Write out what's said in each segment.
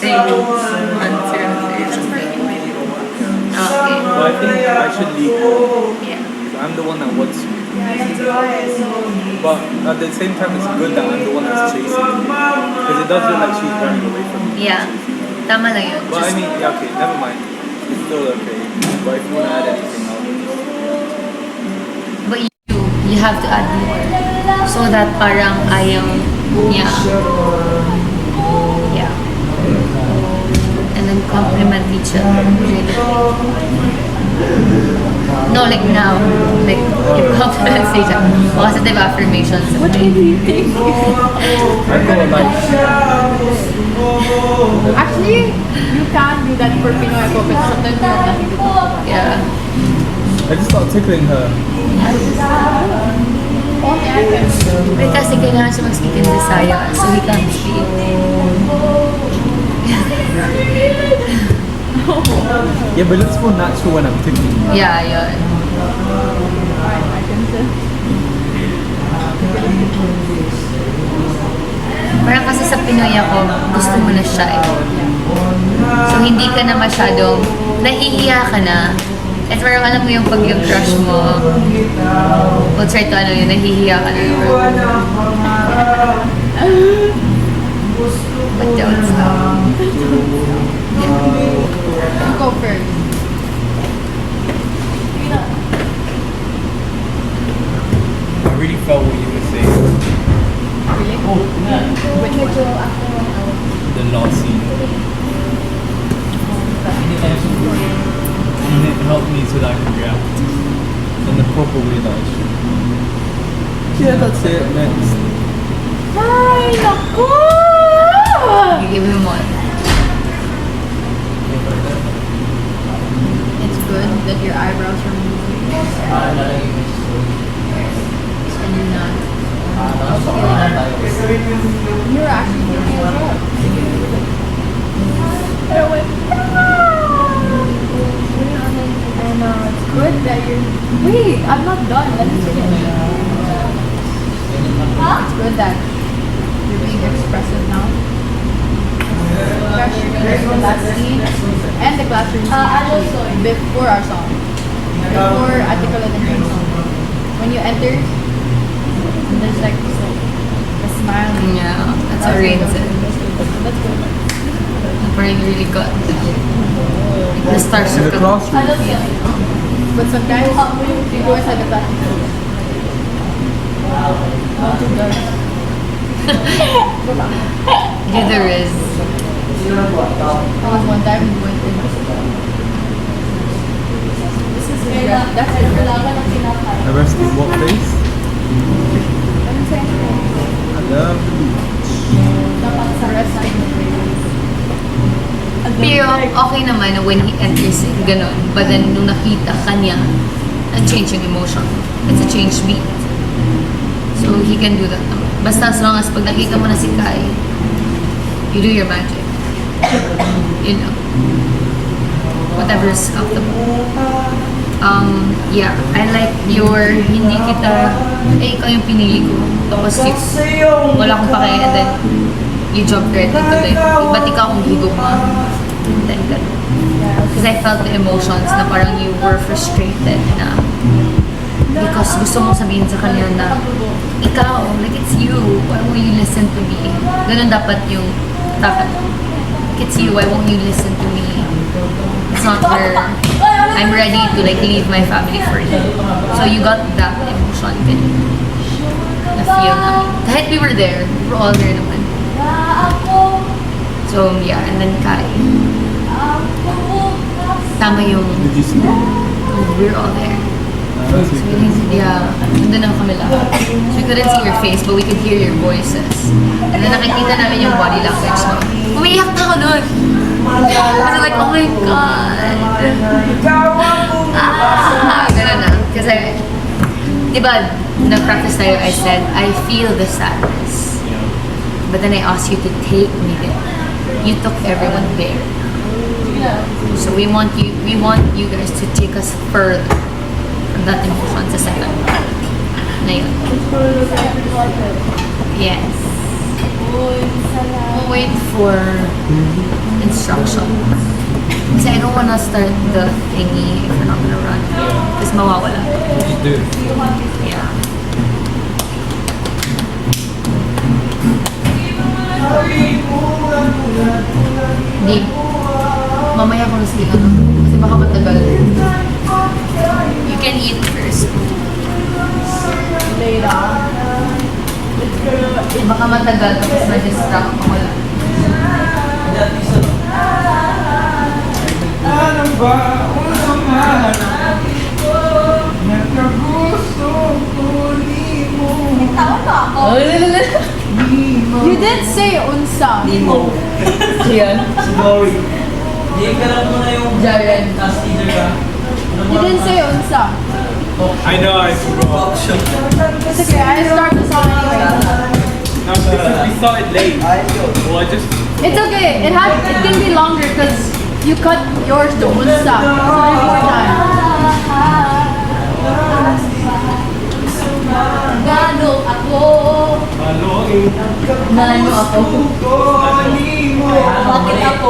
But I think I should leave. Yeah. because I'm the one that wants you. But at the same time, it's good that I'm the one that's chasing you. Because it does look like she's running away from me. Yeah. Tama lang yun. But I mean, yeah, okay, never mind. It's still okay. But if you want to add anything, but you, you have to add more. So that parang ayaw niya. And then compliment each other. Really. No, like now. Like, you compliment each other. Positive affirmations. What do you think? I go like, Actually, you can do that for Pinoy ako, but sometimes you have nothing to talk. Yeah. I just start tickling her. Only I can. Wait, kasi kailangan siya mag-speak in Bisaya. So he can't speak. Yeah, but it's more natural when I'm tickling you. Yeah, yun. Parang kasi sa Pinoy ako, gusto mo na siya eh. So hindi ka na masyadong, nahihiya ka na. At parang alam mo yung pag yung crush mo, we'll try to ano yun, nahihiya ka na. But don't stop. You go first. I really felt what you were saying. Really? Which one? The last scene. And it helped me so that I could react in the proper way that I should. Yeah, that's it. Next. Ay, naku! You give him one. It's good that your eyebrows are moving. And you're not. You're actually doing it well. I went, And uh, it's good that you're. Wait, I'm not done. Let me finish. It's good that you're being expressive now. Especially the last scene and the classroom scene actually before our song. Before Article and the song. When you enter, there's like, this, like a smile. Yeah, that's what Rain said. That's good. Parang really got the, the stars In of the classroom. Yeah. But sometimes you go inside the classroom. Not too good. Do the Riz. There was one time we went in. That's rest. The rest in what place? I love the beach. Pero okay naman when he enters it, ganun. But then nung nakita ka niya, nag-change yung emotion. It's a change beat. So he can do that. Basta as long as pag nakita mo na si Kai, you do your magic. You know. Whatever is comfortable. Um, yeah, I like your hindi kita, eh, ikaw yung pinili ko. Tapos you, wala akong pake, and then you jump right into the, ba't ikaw kung higugma? And then ganun. Because I felt the emotions na parang you were frustrated na because gusto mong sabihin sa kanya na ikaw, like it's you, why won't you listen to me? Ganun dapat yung. Like it's you, why won't you listen to me? It's not her. I'm ready to like leave my family for you. So you got that emotion din. Na feel namin. Kahit we were there, we were all there naman. So yeah, and then Kai. Tama yung Did you see it? we were all there. That's So we yeah, nandun lang kami lahat. So we couldn't see your face, but we could hear your voices. And then nakikita namin yung body language mo. Umiiyak na ako nun! I like, oh my God! Ah, ganun na. Kasi, di ba, nag-practice tayo, I said, I feel the sadness. But then I asked you to take me there. You took everyone there. So we want you, we want you guys to take us further from that emotion sa second. Na. Yes. We'll wait for instructions. Kasi I don't wanna start the thingy if you're not gonna run. Kasi mawawala. You do. Yeah. Hindi. Mamaya ko na sige ano. Kasi baka matagal. You can eat first. Later. Baka matagal tapos na-distract ako lang. Ano ba ang samahan Nagkagusto ko ni mo Tawag ba ako? You did say unsa. Nemo. Yan. Si Dory. Di ka lang muna yung Jaren. class leader ka. Ano You didn't say unsa. I know I forgot. It's okay, I start the song anyway. No, because we started late Well I just It's okay. It has. It can be longer because you cut yours to unsa. So there's more time. Gano ako? Gano ako? Bakit ako?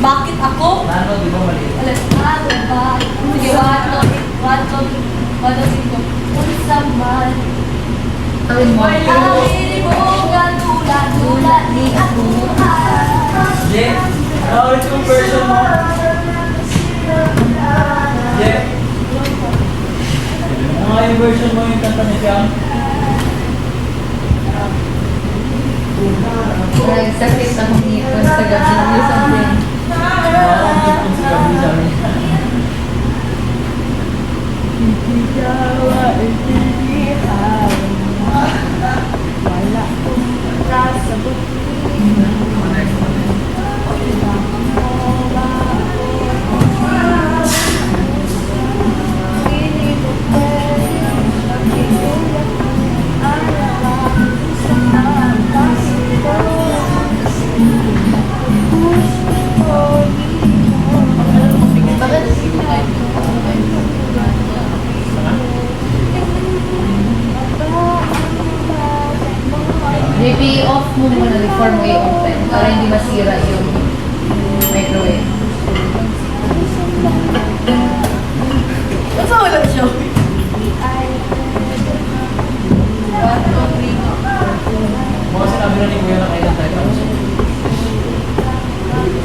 Bakit ako? Ano, di ba mali? Alas, ano ba? Sige, one, two, one, two, three, go. Unsa man. Tawin mo. Mo, ganula-dula ni ako. Je, ano ulit yung version mo? Je. Ano nga yung version mo yung kanta ni Fiam? Nagsakit akong ngipon sa gabi Wala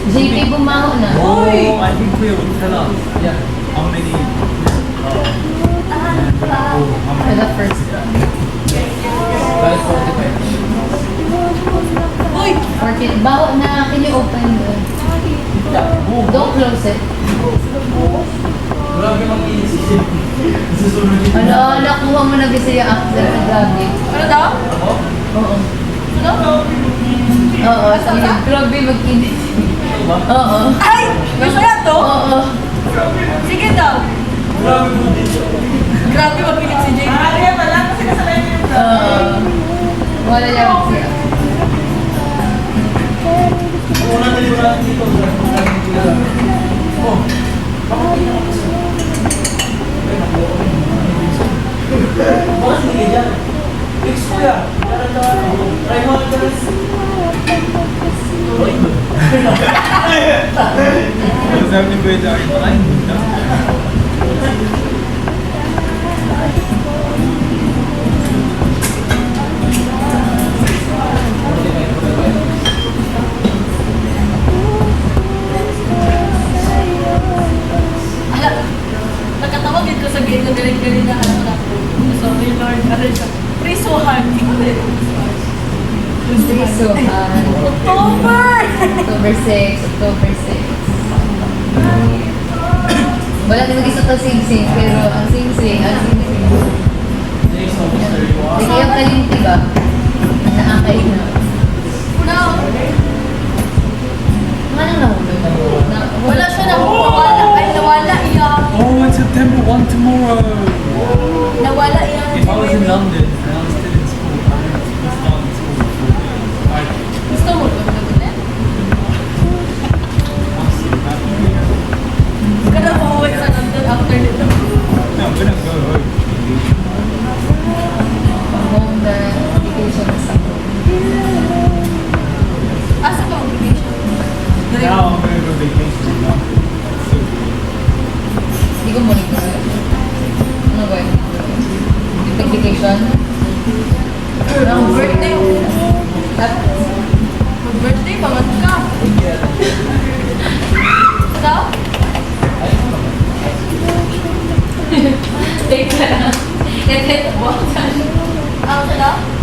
JP, bumango na. Oh, I think we will tell us Yeah. how many For the first one. Kahit 45. Uy! 14. Baho na. Can you open the... Don't close it. Grabe mag-inis si Jim. Susunod yun. Ano, nakuha mo na Bisaya after na grabe. Ano daw? Ako? Oo. Ano? Oo, sige. Grabe mag-init. Ba? Oo. Ay! Gusto yan to? Oo. Sige daw. Grabe mo din siya. Grabe magpilit si Jay. Ah, kaya pala. Kasi kasalayan niya yung Oo. Wala Bisaya. Una na libo natin dito. Oh. Bakit hindi ako kasi? Ay, nakuha ko yung. Bakit hindi dyan? Fix ko yan. Try mo ang. Sabi ni Kuya Dari, "Ay, no." Ala, nakatawagin ko sa gate na galing-galing na ano na. Sorry Lord, ano siya? Prisuhan. Prisuhan. October! October 6. October 6. Wala din mag-isa to sing-sing, pero ang sing-sing, ang sing-sing. Next one, Mr. Iwa. Hindi kayo kalinti ba? Naakay na. Una, Ano? Na, wala siya na nawala. Ay, nawala iya. Oh, it's September 1 tomorrow. Nawala iya. If I was in London Abdullah.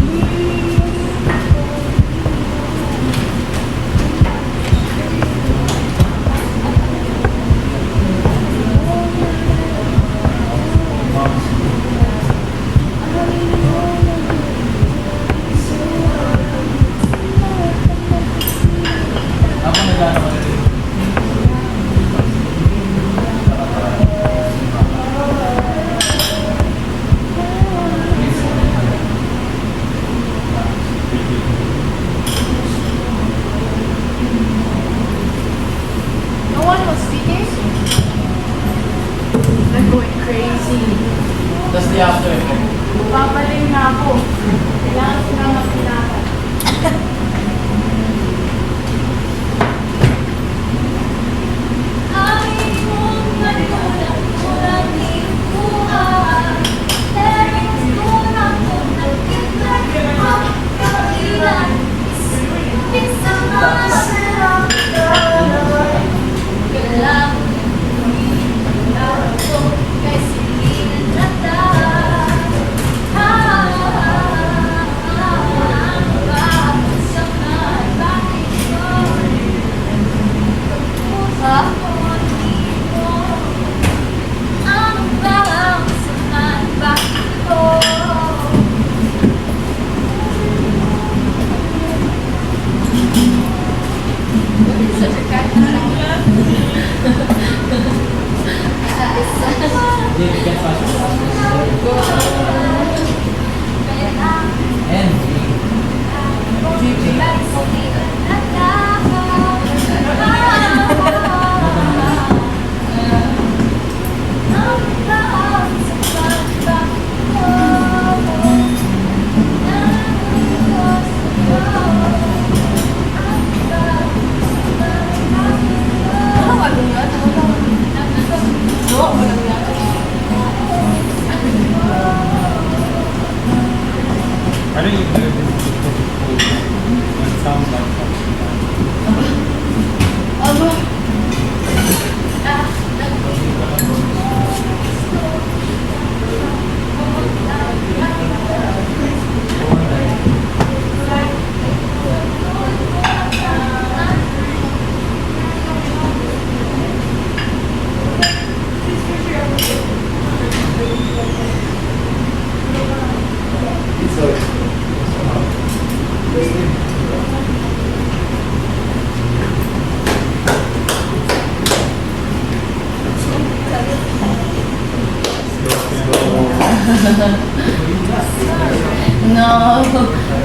No.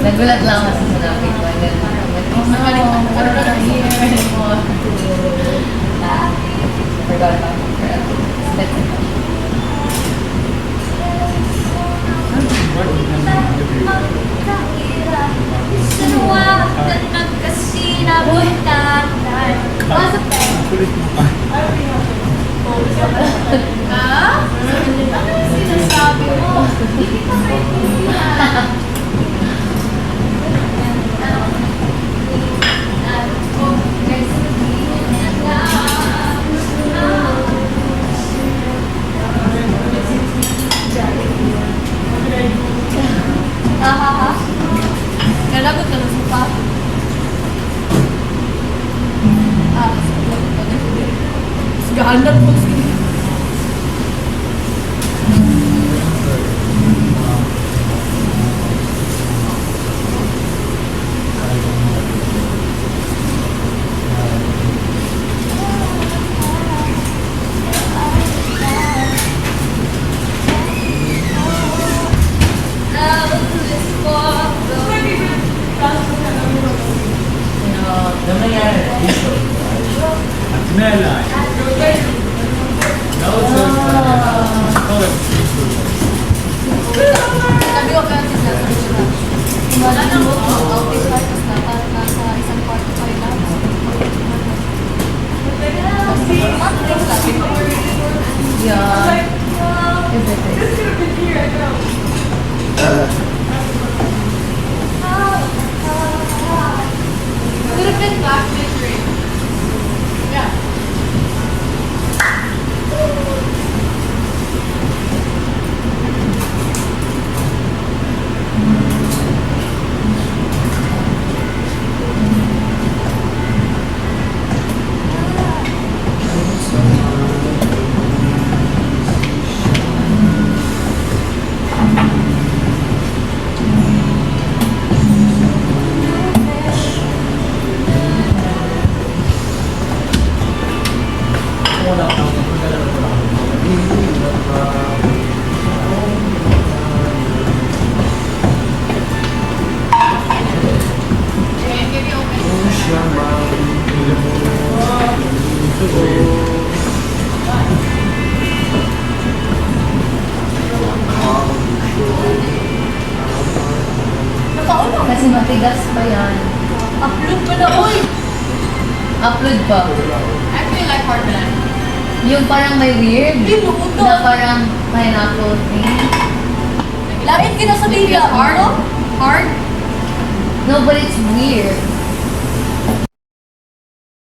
Nagulat lang kasi sa napit ko. And then, oh, no. Ano na here anymore? Ah, forgot about that. That's it. Ha? Ano yung sinasabi mo? Hindi kita kayo Yung parang may weird. Hindi, luto. Na parang pineapple thing. Lapit ka na sa bibig. Hard? Hard? No, but it's weird.